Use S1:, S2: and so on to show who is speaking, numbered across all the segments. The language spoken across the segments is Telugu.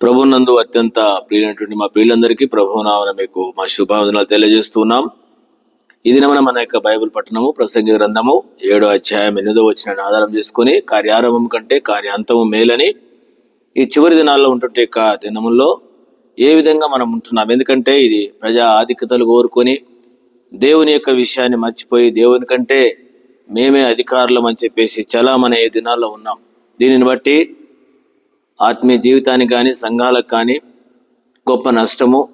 S1: ప్రభునందు అత్యంత ప్రియులైనటువంటి మా ప్రియులందరికీ ప్రభునామన మీకు మా శుభావందనాలు తెలియజేస్తున్నాం. ఇది మన మన యొక్క బైబిల్ పట్టణము ప్రసంగి గ్రంథము ఏడో అధ్యాయం ఎనిమిదో వచ్చిన ఆధారం చేసుకుని కార్యారంభం కంటే కార్యాంతము మేలని ఈ చివరి దినాల్లో ఉంటుంటే యొక్క దినముల్లో ఏ విధంగా మనం ఉంటున్నాం? ఎందుకంటే ఇది ప్రజా ఆధిక్యతలు కోరుకొని దేవుని యొక్క విషయాన్ని మర్చిపోయి దేవుని కంటే మేమే అధికారులం అని చెప్పేసి చలామనే దినాల్లో ఉన్నాం. దీనిని బట్టి ఆత్మీయ జీవితానికి కానీ సంఘాలకు కానీ గొప్ప నష్టము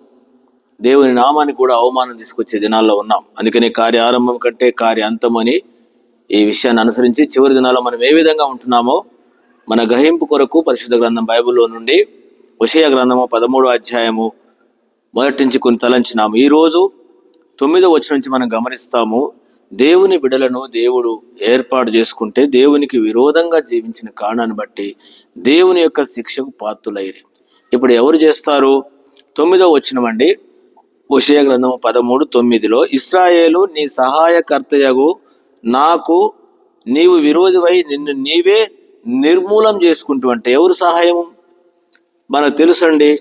S1: దేవుని నామానికి కూడా అవమానం తీసుకొచ్చే దినాల్లో ఉన్నాం. అందుకని కార్య ఆరంభం కంటే కార్య అంతం అని ఈ విషయాన్ని అనుసరించి చివరి దినాల్లో మనం ఏ విధంగా ఉంటున్నామో మన గ్రహింపు కొరకు పరిశుద్ధ గ్రంథం బైబిల్లో నుండి విషయ గ్రంథము పదమూడో అధ్యాయము మొదటి నుంచి కొన్ని తలంచినాము. ఈరోజు తొమ్మిదో వచ్చి నుంచి మనం గమనిస్తాము. దేవుని బిడలను దేవుడు ఏర్పాటు చేసుకుంటే దేవునికి విరోధంగా జీవించిన కారణాన్ని బట్టి దేవుని యొక్క శిక్షకు పాత్రులైరి. ఇప్పుడు ఎవరు చేస్తారు? తొమ్మిదో వచ్చినమండి ఉషయ గ్రంథం పదమూడు తొమ్మిదిలో ఇస్రాయేలు నీ సహాయకర్తయగు నాకు నీవు విరోధివై నిన్ను నీవే నిర్మూలం చేసుకుంటూ అంటే ఎవరు సహాయము? మనకు తెలుసండి.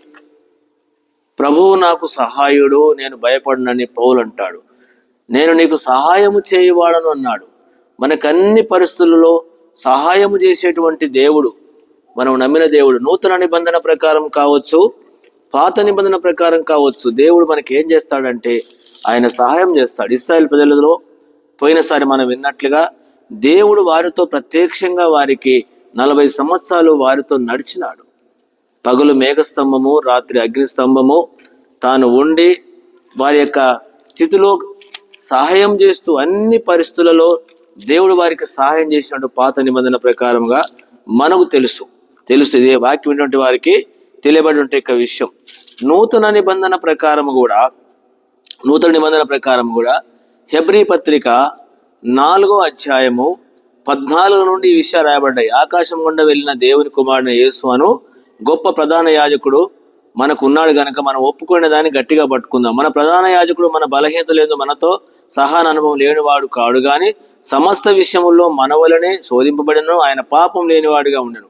S1: ప్రభువు నాకు సహాయుడు నేను భయపడనని పౌలు అంటాడు. నేను నీకు సహాయము చేయవాడను అన్నాడు. మనకు అన్ని పరిస్థితులలో సహాయము చేసేటువంటి దేవుడు మనం నమ్మిన దేవుడు నూతన నిబంధన ప్రకారం కావచ్చు పాత నిబంధన ప్రకారం కావచ్చు దేవుడు మనకి ఏం చేస్తాడంటే ఆయన సహాయం చేస్తాడు. ఇస్రాయల్ ప్రజలలో పోయినసారి మనం విన్నట్లుగా దేవుడు వారితో ప్రత్యక్షంగా వారికి నలభై సంవత్సరాలు వారితో నడిచినాడు. పగులు మేఘస్తంభము రాత్రి అగ్నిస్తంభము తాను ఉండి వారి యొక్క స్థితిలో సహాయం చేస్తూ అన్ని పరిస్థితులలో దేవుడు వారికి సహాయం చేసినట్టు పాత నిబంధన ప్రకారంగా మనకు తెలుసు. తెలుసు ఇదే వాక్యం ఉన్నటువంటి వారికి తెలియబడి ఉంటే యొక్క విషయం. నూతన నిబంధన ప్రకారం కూడా నూతన నిబంధన ప్రకారం కూడా హెబ్రీ పత్రిక నాలుగో అధ్యాయము పద్నాలుగు నుండి ఈ విషయాలు రాయబడ్డాయి. ఆకాశం గుండా వెళ్ళిన దేవుని కుమారుని యేసు అను గొప్ప ప్రధాన యాజకుడు మనకు ఉన్నాడు గనక మనం ఒప్పుకునే దాన్ని గట్టిగా పట్టుకుందాం. మన ప్రధాన యాజకుడు మన బలహీనత లేదు మనతో సహాన అనుభవం లేనివాడు కాడు గాని సమస్త విషయముల్లో మనవలనే శోధింపబడినను ఆయన పాపం లేనివాడుగా ఉండను.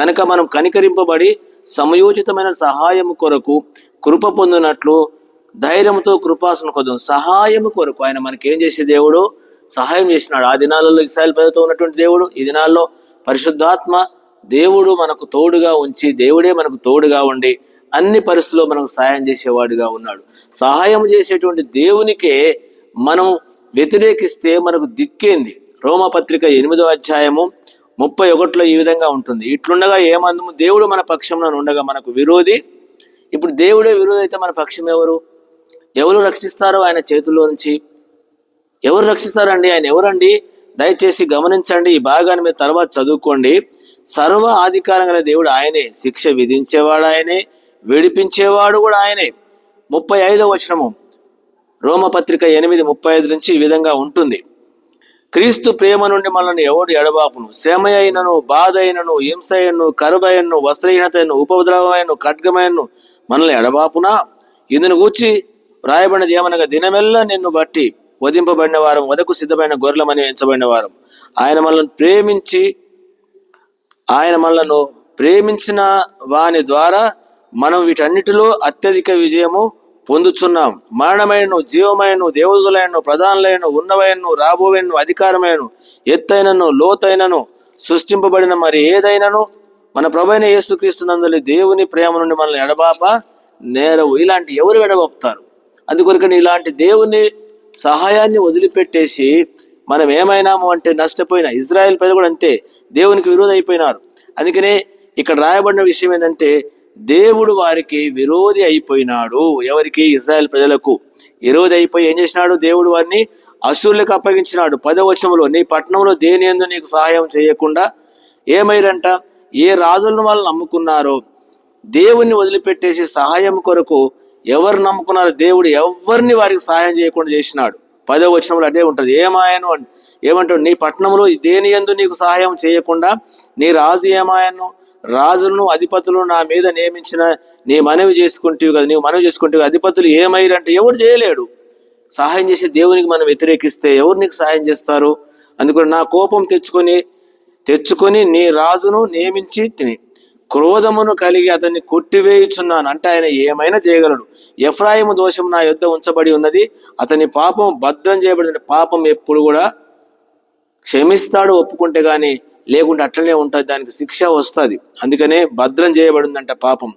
S1: గనక మనం కనికరింపబడి సమయోచితమైన సహాయము కొరకు కృప పొందినట్లు ధైర్యంతో కృపాసన కొద్దాం సహాయము కొరకు ఆయన మనకి ఏం చేసే దేవుడు? సహాయం చేసినాడు. ఆ దినాలలో ఇస్రాయల్ ప్రజలతో ఉన్నటువంటి దేవుడు ఈ దినాల్లో పరిశుద్ధాత్మ దేవుడు మనకు తోడుగా ఉంచి దేవుడే మనకు తోడుగా ఉండి అన్ని పరిస్థితుల్లో మనకు సహాయం చేసేవాడుగా ఉన్నాడు. సహాయం చేసేటువంటి దేవునికే మనం వ్యతిరేకిస్తే మనకు దిక్కేంది? రోమపత్రిక ఎనిమిదో అధ్యాయము ముప్పై ఒకటిలో ఈ విధంగా ఉంటుంది. ఇట్లుండగా ఏమందము? దేవుడు మన పక్షంలో ఉండగా మనకు విరోధి. ఇప్పుడు దేవుడే విరోధి అయితే మన పక్షం ఎవరు? ఎవరు రక్షిస్తారో ఆయన చేతుల్లో నుంచి? ఎవరు రక్షిస్తారండి? ఆయన ఎవరండి? దయచేసి గమనించండి. ఈ భాగాన్ని మీరు తర్వాత చదువుకోండి. సర్వ అధికారం గల దేవుడు ఆయనే. శిక్ష విధించేవాడు ఆయనే. విడిపించేవాడు కూడా ఆయనే. ముప్పై ఐదో వచనము. రోమపత్రిక ఎనిమిది ముప్పై ఐదు నుంచి ఈ విధంగా ఉంటుంది. క్రీస్తు ప్రేమ నుండి మనల్ని ఎవడు ఎడబాపును? శ్రమ అయినను బాధ అయినను హింస అయినను కరువైనను వస్త్రహీనతను ఉపద్రవమైన ఖడ్గమైనను మనల్ని ఎడబాపునా? ఇందును గూర్చి రాయబడినది ఏమనగా దినమెల్లా నిన్ను బట్టి వధింపబడిన వారం వదకు సిద్ధమైన గొర్రెలమని ఎంచబడిన వారం. ఆయన మనల్ని ప్రేమించి ఆయన మనలను ప్రేమించిన వాని ద్వారా మనం వీటన్నిటిలో అత్యధిక విజయము పొందుచున్నాం. మరణమైన జీవమైన దేవదులైన ప్రధానులైన ఉన్నవైన రాబోవైన అధికారమైన ఎత్తైనను లోతైనను సృష్టింపబడిన మరి ఏదైనను? మన ప్రభైన యేసుక్రీస్తునందలి దేవుని ప్రేమ నుండి మనల్ని ఎడబాప నేరవు. ఇలాంటి ఎవరు ఎడబాపుతారు? అందుకొరకని ఇలాంటి దేవుని సహాయాన్ని వదిలిపెట్టేసి మనం ఏమైనాము అంటే నష్టపోయిన ఇజ్రాయెల్ ప్రజలు కూడా అంతే. దేవునికి విరోధ అయిపోయినారు అందుకనే ఇక్కడ రాయబడిన విషయం ఏంటంటే దేవుడు వారికి విరోధి అయిపోయినాడు. ఎవరికి? ఇజ్రాయెల్ ప్రజలకు విరోధి అయిపోయి ఏం చేసినాడు? దేవుడు వారిని అసురులకు అప్పగించినాడు. పదవచనంలో నీ పట్టణంలో దేని ఎందు నీకు సహాయం చేయకుండా ఏమైరంట? ఏ రాజులను వాళ్ళు నమ్ముకున్నారో? దేవుణ్ణి వదిలిపెట్టేసి సహాయం కొరకు ఎవరు నమ్ముకున్నారో దేవుడు ఎవరిని వారికి సహాయం చేయకుండా చేసినాడు. పదో వచనంలో అదే ఉంటుంది. ఏమాయను ఏమంటాడు? నీ పట్టణంలో దేని ఎందు నీకు సహాయం చేయకుండా నీ రాజు ఏమాయను? రాజులను అధిపతులు నా మీద నియమించిన నీ మనవి చేసుకుంటేవి కదా నీవు మనవి చేసుకుంటే అధిపతులు ఏమైరంటే ఎవరు చేయలేడు. సహాయం చేసే దేవునికి మనం వ్యతిరేకిస్తే ఎవరు నీకు సహాయం చేస్తారు? అందుకని నా కోపం తెచ్చుకొని తెచ్చుకొని నీ రాజును నియమించి తిని క్రోధమును కలిగి అతన్ని కొట్టివేయుచున్నాను. అంటే ఆయన ఏమైనా చేయగలడు. ఎఫ్రాయిము దోషం నా యుద్ధ ఉంచబడి ఉన్నది. అతని పాపం భద్రం చేయబడిన పాపం ఎప్పుడు కూడా క్షమిస్తాడు ఒప్పుకుంటే కానీ లేకుంటే అట్లనే ఉంటుంది దానికి శిక్ష వస్తుంది. అందుకనే భద్రం చేయబడిందంట పాపం.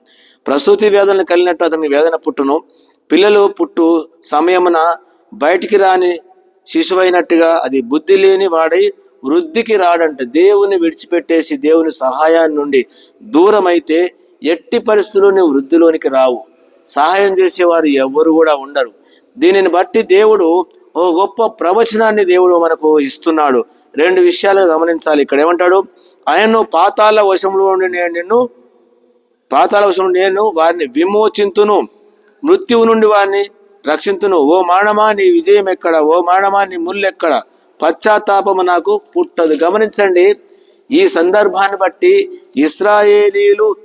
S1: ప్రసూతి వేదనలు కలిగినట్టు అతనికి వేదన పుట్టును. పిల్లలు పుట్టు సమయమున బయటికి రాని శిశువైనట్టుగా అది బుద్ధి లేని వాడై వృద్ధికి రాడంట. దేవుని విడిచిపెట్టేసి దేవుని సహాయాన్ని నుండి దూరమైతే ఎట్టి పరిస్థితుల్లో నువ్వు వృద్ధిలోనికి రావు. సహాయం చేసేవారు ఎవరు కూడా ఉండరు. దీనిని బట్టి దేవుడు ఓ గొప్ప ప్రవచనాన్ని దేవుడు మనకు ఇస్తున్నాడు. రెండు విషయాలు గమనించాలి. ఇక్కడ ఏమంటాడు? ఆయన్ను పాతాల వశంలో ఉండి నేను నిన్ను పాతాల వశంలో నేను వారిని విమోచింతును. మృత్యువు నుండి వారిని రక్షింతును. ఓ మానమా నీ విజయం ఎక్కడ? ఓ మానమా నీ ముళ్ళు ఎక్కడ? పశ్చాత్తాపము నాకు పుట్టదు. గమనించండి ఈ సందర్భాన్ని బట్టి ఇస్రాయేలీలు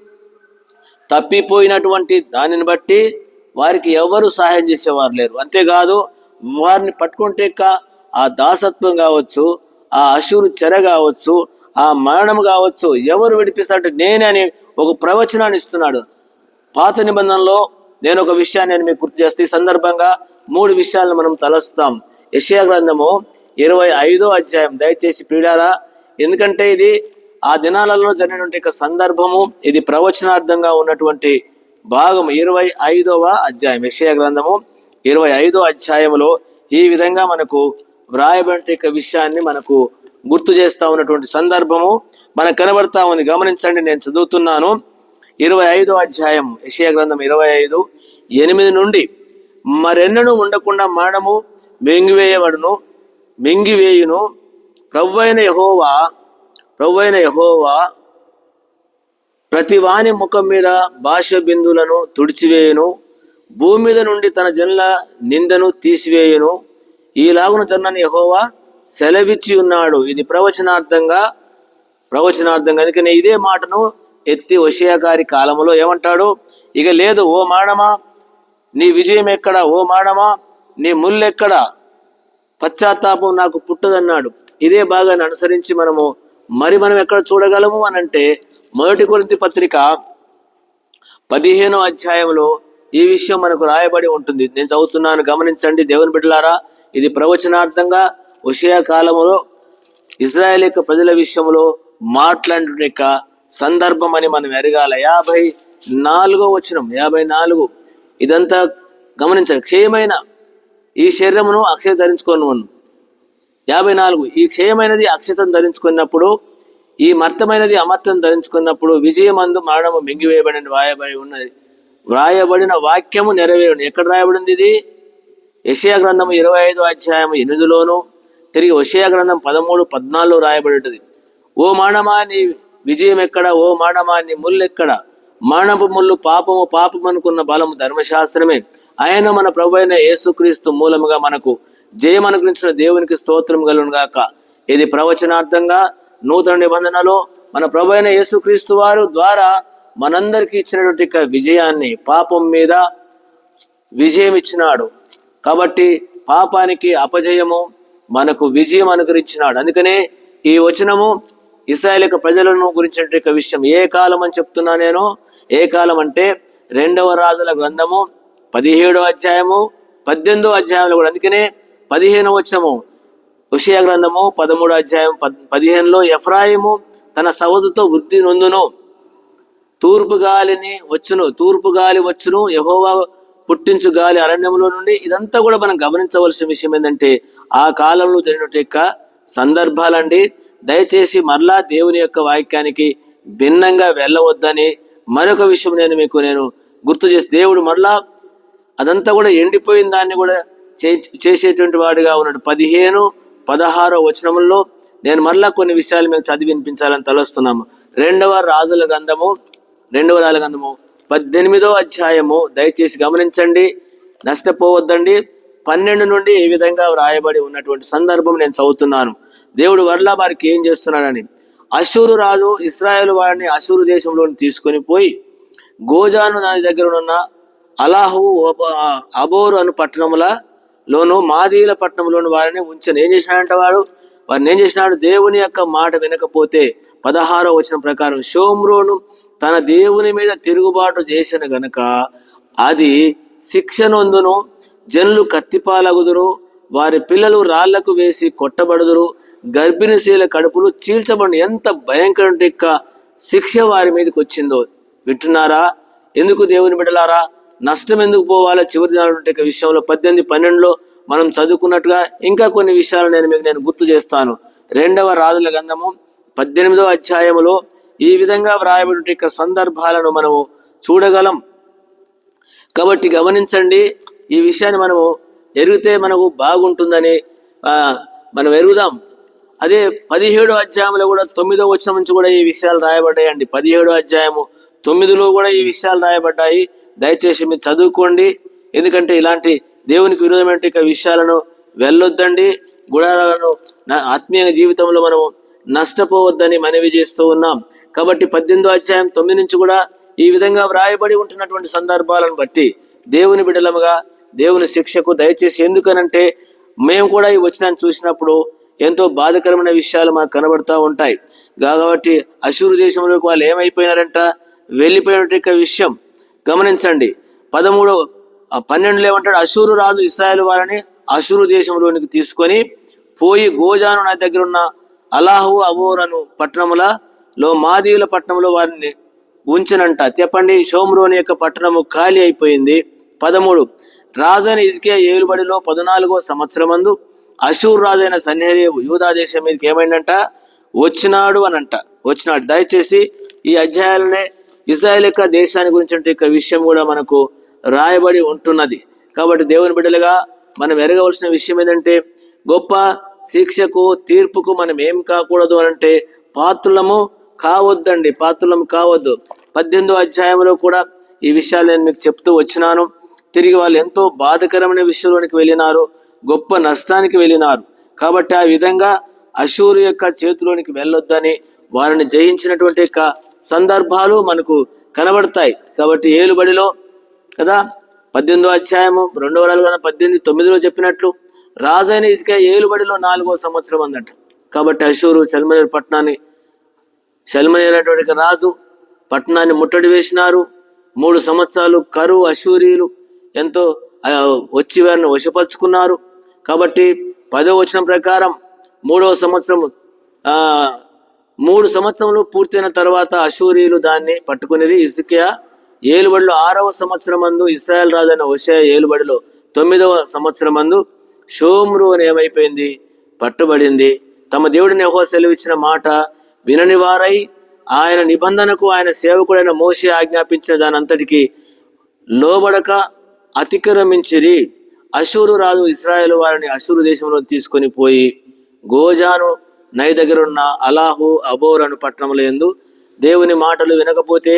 S1: తప్పిపోయినటువంటి దానిని బట్టి వారికి ఎవరు సహాయం చేసేవారు లేరు. అంతేకాదు వారిని పట్టుకుంటే ఆ దాసత్వం కావచ్చు ఆ అశురు చెర కావచ్చు ఆ మరణం కావచ్చు ఎవరు విడిపిస్తాడు? నేనే అని ఒక ప్రవచనాన్ని ఇస్తున్నాడు. పాత నిబంధనలో నేను ఒక విషయాన్ని నేను మీకు గుర్తు చేస్తే ఈ సందర్భంగా మూడు విషయాలను మనం తలస్తాం. యెషయా గ్రంథము ఇరవై ఐదో అధ్యాయం. దయచేసి పీడారా ఎందుకంటే ఇది ఆ దినాలలో జరిగినటువంటి ఒక సందర్భము ఇది ప్రవచనార్థంగా ఉన్నటువంటి భాగం ఇరవై ఐదవ అధ్యాయం. యెషయా గ్రంథము ఇరవై ఐదో అధ్యాయంలో ఈ విధంగా మనకు వ్రాయబడిన యొక్క విషయాన్ని మనకు గుర్తు చేస్తా ఉన్నటువంటి సందర్భము మనకు కనబడతా ఉంది. గమనించండి నేను చదువుతున్నాను. ఇరవై ఐదో అధ్యాయం యెషయా గ్రంథం ఇరవై ఐదు ఎనిమిది నుండి మరెన్నడూ ఉండకుండా మరణము మింగివేయబడును మింగివేయును. ప్రభు అయిన యహోవా ప్రభు అయిన యహోవా ప్రతి వాని ముఖం మీద భాష బిందులను తుడిచివేయును. భూమి మీద నుండి తన జనుల నిందను తీసివేయును. ఈలాగున జన్నని యహోవా సెలవిచ్చి ఉన్నాడు. ఇది ప్రవచనార్థంగా ప్రవచనార్థంగా. అందుకనే ఇదే మాటను ఎత్తి వషియా గారి కాలంలో ఏమంటాడు? ఇక లేదు ఓ మానమా? నీ విజయం ఎక్కడ? ఓ మానమా? నీ ముల్లెక్కడ పశ్చాత్తాపం నాకు పుట్టదన్నాడు. ఇదే భాగాన్ని అనుసరించి మనము మరి మనం ఎక్కడ చూడగలము అని అంటే మొదటి కొరింథీ పత్రిక పదిహేనో అధ్యాయంలో ఈ విషయం మనకు రాయబడి ఉంటుంది. నేను చదువుతున్నాను గమనించండి దేవుని బిడ్డలారా. ఇది ప్రవచనార్థంగా ఉషయ కాలములో ఇజ్రాయెల్ యొక్క ప్రజల విషయంలో మాట్లాడిన యొక్క సందర్భం అని మనం ఎరగాల. యాభై నాలుగో వచనం యాభై నాలుగు. ఇదంతా గమనించండి క్షయమైన ఈ శరీరమును అక్షయ ధరించుకోను యాభై నాలుగు. ఈ క్షయమైనది అక్షతం ధరించుకున్నప్పుడు ఈ మర్తమైనది అమర్తం ధరించుకున్నప్పుడు విజయమందు మరణము మింగివేయబడిన వ్రాయబడి ఉన్నది. వ్రాయబడిన వాక్యము నెరవేరును. ఎక్కడ రాయబడింది ఇది? యషయా గ్రంథము ఇరవై ఐదు అధ్యాయం ఎనిమిదిలోను తిరిగి వషయా గ్రంథం పదమూడు పద్నాలుగులో రాయబడి ఉంటుంది ఓ మానమా నీ విజయం ఎక్కడ? ఓ మానమా నీ ముళ్ళు ఎక్కడ? మానపు ముళ్ళు పాపము పాపం అనుకున్న బలము ధర్మశాస్త్రమే. ఆయన మన ప్రభు అయిన యేసుక్రీస్తు మూలముగా మనకు జయం అనుగ్రహించిన దేవునికి స్తోత్రం కలుగును ఇది ప్రవచనార్థంగా నూతన నిబంధనలో మన ప్రభు అయిన యేసుక్రీస్తు వారు ద్వారా మనందరికీ ఇచ్చినటువంటి విజయాన్ని పాపం మీద విజయం ఇచ్చినాడు. కాబట్టి పాపానికి అపజయము మనకు విజయం అనుగ్రహించినాడు. అందుకనే ఈ వచనము ఇస్రాయలిక ప్రజలను గురించిన విషయం. ఏ కాలం అని చెప్తున్నా నేను. ఏ కాలం అంటే రెండవ రాజుల గ్రంథము పదిహేడో అధ్యాయము పద్దెనిమిదో అధ్యాయంలో కూడా. అందుకనే పదిహేను వచనము ఉషయ గ్రంథము పదమూడో అధ్యాయం పద్ పదిహేనులో ఎఫ్రాయిము తన సవదుతో వృద్ధి నొందును. తూర్పు గాలిని వచ్చును. తూర్పు గాలి వచ్చును. యహోవా పుట్టించు గాలి అరణ్యంలో నుండి ఇదంతా కూడా మనం గమనించవలసిన విషయం ఏంటంటే ఆ కాలంలో జరిగినట్టు యొక్క సందర్భాలండి. దయచేసి మరలా దేవుని యొక్క వాక్యానికి భిన్నంగా వెళ్ళవద్దని మరొక విషయం నేను మీకు నేను గుర్తు చేసి దేవుడు మరలా అదంతా కూడా ఎండిపోయిన దాన్ని కూడా చే- చేసేటువంటి వాడుగా ఉన్నాడు. పదిహేను పదహారో వచనముల్లో నేను మరలా కొన్ని విషయాలు మేము చదివి వినిపించాలని తలస్తున్నాము. రెండవ రాజుల గ్రంథము రెండవ రాజుల గ్రంథము పద్దెనిమిదో అధ్యాయము. దయచేసి గమనించండి. నష్టపోవద్దండి. పన్నెండు నుండి ఈ విధంగా వ్రాయబడి ఉన్నటువంటి సందర్భం నేను చదువుతున్నాను. దేవుడు వరలా వారికి ఏం చేస్తున్నాడని. అశూరు రాజు ఇస్రాయేల్ వారిని అశూరు దేశంలోని తీసుకొని పోయి గోజాను నది దగ్గర ఉన్న అలాహు అబోరు అను పట్టణముల లోను మాదీల పట్టణంలోని వారిని ఉంచను. ఏం చేసినాడంట వాడు? వారిని ఏం చేసినాడు? దేవుని యొక్క మాట వినకపోతే పదహారో వచ్చిన ప్రకారం షోమ్రోను తన దేవుని మీద తిరుగుబాటు చేసిన గనుక అది శిక్షనొందును జనులు కత్తిపాలగుదురు వారి పిల్లలు రాళ్ళకు వేసి కొట్టబడుదురు గర్భిణీశీల కడుపులు చీల్చబడి ఎంత భయంకర శిక్ష వారి మీదకి వచ్చిందో వింటున్నారా? ఎందుకు దేవుని బిడలారా నష్టం ఎందుకు పోవాలో చివరి దాని విషయంలో పద్దెనిమిది పన్నెండులో మనం చదువుకున్నట్టుగా ఇంకా కొన్ని విషయాలు నేను మీకు నేను గుర్తు చేస్తాను. రెండవ రాజుల గంధము పద్దెనిమిదవ అధ్యాయములో ఈ విధంగా వ్రాయబడి యొక్క సందర్భాలను మనము చూడగలం. కాబట్టి గమనించండి ఈ విషయాన్ని మనము ఎరిగితే మనకు బాగుంటుందని మనం ఎరుగుదాం. అదే పదిహేడు అధ్యాయంలో కూడా తొమ్మిదో వచ్చిన నుంచి కూడా ఈ విషయాలు రాయబడ్డాయండి. పదిహేడో అధ్యాయము తొమ్మిదిలో కూడా ఈ విషయాలు రాయబడ్డాయి. దయచేసి మీరు చదువుకోండి. ఎందుకంటే ఇలాంటి దేవునికి విరోధమైన విషయాలను వెళ్ళొద్దండి. గుడారాలను ఆత్మీయ జీవితంలో మనము నష్టపోవద్దని మనవి చేస్తూ ఉన్నాం. కాబట్టి పద్దెనిమిదో అధ్యాయం తొమ్మిది నుంచి కూడా ఈ విధంగా వ్రాయబడి ఉంటున్నటువంటి సందర్భాలను బట్టి దేవుని బిడలముగా దేవుని శిక్షకు దయచేసి ఎందుకనంటే మేము కూడా ఈ వచనాన్ని చూసినప్పుడు ఎంతో బాధకరమైన విషయాలు మాకు కనబడతా ఉంటాయి. కాబట్టి అశూరు దేశంలోకి వాళ్ళు ఏమైపోయినారంట? వెళ్ళిపోయిన విషయం గమనించండి. పదమూడు పన్నెండులో ఏమంటాడు? అశూరు రాజు ఇస్రాయల్ వారిని అశూరు దేశంలోనికి తీసుకొని పోయి గోజాను నా దగ్గర ఉన్న అలాహు అబోరను పట్టణముల లో మాదీయుల పట్టణంలో వారిని ఉంచనంట. చెప్పండి షోమ్రోని యొక్క పట్టణము ఖాళీ అయిపోయింది. పదమూడు రాజైన ఇజ్కే ఏలుబడిలో పద్నాలుగో సంవత్సరమందు అశూర్ రాజైన సన్హేరియు యూదా దేశం మీదకి ఏమైందంట? వచ్చినాడు అనంట. వచ్చినాడు. దయచేసి ఈ అధ్యాయాలనే ఇజ్రాయెల్ యొక్క దేశాన్ని గురించి యొక్క విషయం కూడా మనకు రాయబడి ఉంటున్నది. కాబట్టి దేవుని బిడ్డలుగా మనం ఎరగవలసిన విషయం ఏంటంటే గొప్ప శిక్షకు తీర్పుకు మనం ఏం కాకూడదు అనంటే పాత్రులము కావద్దండి పాత్రలం కావద్దు. పద్దెనిమిదో అధ్యాయంలో కూడా ఈ విషయాలు నేను మీకు చెప్తూ వచ్చినాను. తిరిగి వాళ్ళు ఎంతో బాధకరమైన విషయంలోనికి వెళ్ళినారు గొప్ప నష్టానికి వెళ్ళినారు. కాబట్టి ఆ విధంగా అశూరు యొక్క చేతిలోనికి వెళ్ళొద్దని వారిని జయించినటువంటి యొక్క సందర్భాలు మనకు కనబడతాయి. కాబట్టి ఏలుబడిలో కదా పద్దెనిమిదో అధ్యాయము రెండవ రాజు కదా పద్దెనిమిది తొమ్మిదిలో చెప్పినట్లు రాజైన ఇసుక ఏలుబడిలో నాలుగో సంవత్సరం అందట. కాబట్టి అశూరు చల్మనీర్ పట్టణాన్ని షల్మనేటువంటి రాజు పట్టణాన్ని ముట్టడి వేసినారు. మూడు సంవత్సరాలు కరువు అశూరియులు ఎంతో వచ్చి వారిని వశపరుచుకున్నారు. కాబట్టి పదో వచనం ప్రకారం మూడవ సంవత్సరం మూడు సంవత్సరంలో పూర్తయిన తర్వాత అశూరియులు దాన్ని పట్టుకునేది ఇసుకియా ఏలుబడిలో ఆరవ సంవత్సరం మందు ఇస్రాయల్ రాజైన వషయ ఏలుబడిలో తొమ్మిదవ సంవత్సరం మందు షోమ్రు అని ఏమైపోయింది పట్టుబడింది. తమ దేవుడిని యెహోవా సెలవిచ్చిన మాట వినని వారై ఆయన నిబంధనకు ఆయన సేవకుడైన మోషే ఆజ్ఞాపించిన దానంతటికి లోబడక అతిక్రమించిరి. అశూరు రాజు ఇస్రాయేల్ వారిని అశూరు దేశంలో తీసుకొని పోయి గోజాను నై దగ్గరున్న అలాహు అబోరను పట్టణములందు దేవుని మాటలు వినకపోతే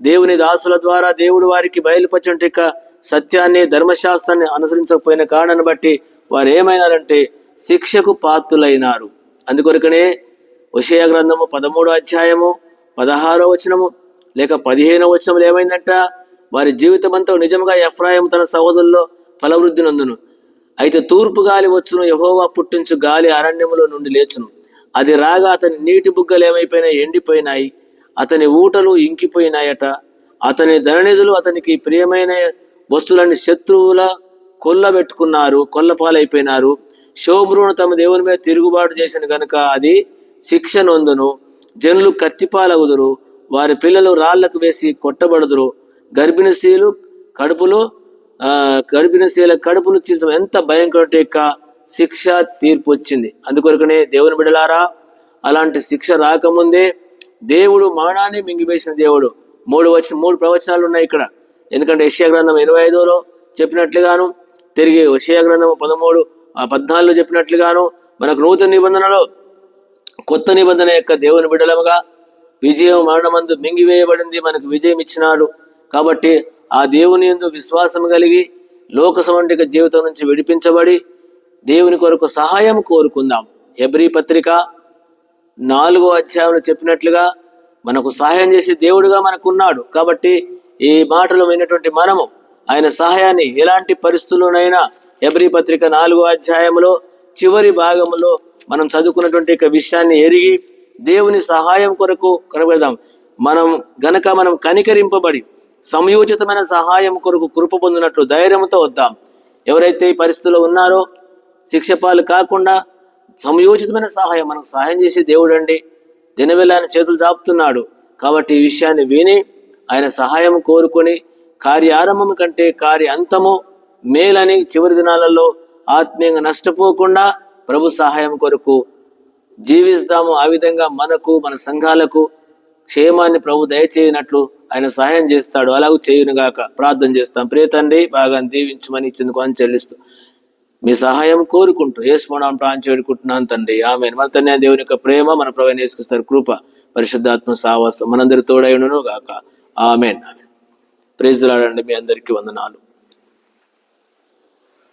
S1: దేవుని దాసుల ద్వారా దేవుడు వారికి బయలుపరచుంటిక సత్యాన్ని ధర్మశాస్త్రాన్ని అనుసరించకపోయిన కారణాన్ని బట్టి వారు ఏమైనారంటే శిక్షకు పాత్రులైనారు. అందుకొరకనే ఉషయ గ్రంథము పదమూడో అధ్యాయము పదహారో వచనము లేక పదిహేనో వచనములు ఏమైందంట? వారి జీవితమంతా నిజంగా ఎఫ్రాయిం తన సహోదరుల్లో ఫలవృద్ధి నందును. అయితే తూర్పు గాలి వచ్చును యహోవా పుట్టించు గాలి అరణ్యములో నుండి లేచును. అది రాగా అతని నీటి బుగ్గలు ఏమైపోయినాయి ఎండిపోయినాయి అతని ఊటలు ఇంకిపోయినాయట. అతని ధననిధులు అతనికి ప్రియమైన వస్తువులన్నీ శత్రువుల కొల్లబెట్టుకున్నారు కొల్లపాలైపోయినారు. శోభ్రును తమ దేవుని మీద తిరుగుబాటు చేసిన కనుక అది శిక్ష నొందును జనులు కత్తిపాలగుదురు వారి పిల్లలు రాళ్ళకు వేసి కొట్టబడుదురు. గర్భిణీ స్త్రీలు కడుపులో గర్భిణీ స్త్రీల కడుపులు చీల్చడం ఎంత భయంకర యొక్క శిక్ష తీర్పు వచ్చింది. అందుకొరకనే దేవుని బిడలారా అలాంటి శిక్ష రాకముందే దేవుడు మానాన్ని మింగివేసిన దేవుడు. మూడు వచ్చిన మూడు ప్రవచనాలు ఉన్నాయి ఇక్కడ. ఎందుకంటే యెషయా గ్రంథం ఇరవై ఐదులో చెప్పినట్లుగాను తిరిగి యెషయా గ్రంథం పదమూడు ఆ పద్నాలుగులో చెప్పినట్లుగాను మనకు నూతన నిబంధనలో కొత్త నిబంధన యొక్క దేవుని బిడలముగా విజయం మరణమందు మింగివేయబడింది మనకు విజయం ఇచ్చినాడు. కాబట్టి ఆ దేవుని యందు విశ్వాసం కలిగి లోక జీవితం నుంచి విడిపించబడి దేవుని కొరకు సహాయం కోరుకుందాం. ఎబ్రి పత్రిక నాలుగో అధ్యాయంలో చెప్పినట్లుగా మనకు సహాయం చేసే దేవుడుగా మనకున్నాడు. కాబట్టి ఈ మాటలు అయినటువంటి మనము ఆయన సహాయాన్ని ఎలాంటి పరిస్థితుల్లోనైనా ఎబ్రి పత్రిక నాలుగో అధ్యాయంలో చివరి భాగంలో మనం చదువుకున్నటువంటి విషయాన్ని ఎరిగి దేవుని సహాయం కొరకు కనబడదాం మనం గనక మనం కనికరింపబడి సంయోచితమైన సహాయం కొరకు కృప పొందినట్లు ధైర్యంతో వద్దాం. ఎవరైతే ఈ పరిస్థితిలో ఉన్నారో శిక్ష పాలు కాకుండా సంయోచితమైన సహాయం మనకు సహాయం చేసే దేవుడు అండి దినవేళ చేతులు చాపుతున్నాడు కాబట్టి ఈ విషయాన్ని విని ఆయన సహాయం కోరుకొని కార్యారంభం కంటే కార్య అంతము మేలని చివరి దినాలలో ఆత్మీయంగా నష్టపోకుండా ప్రభు సహాయం కొరకు జీవిస్తాము. ఆ విధంగా మనకు మన సంఘాలకు క్షేమాన్ని ప్రభు దయచేయనట్లు ఆయన సహాయం చేస్తాడు. అలాగూ చేయునుగాక ప్రార్థన చేస్తాం. ప్రియ తండ్రి బాగా దీవించమని ఇచ్చేందుకు అని చెల్లిస్తూ మీ సహాయం కోరుకుంటూ ఏసుమోనాం ప్రాణం చేడుకుంటున్నాను తండ్రి. ఆమె మన తండ్రి దేవుని యొక్క ప్రేమ మన ప్రవీణ వేసుకొస్తారు కృప పరిశుద్ధాత్మ సావాసం మనందరి తోడైనను గాక ఆమెన్. ఆమెన్ ప్రేజలాడండి మీ అందరికీ వందనాలు.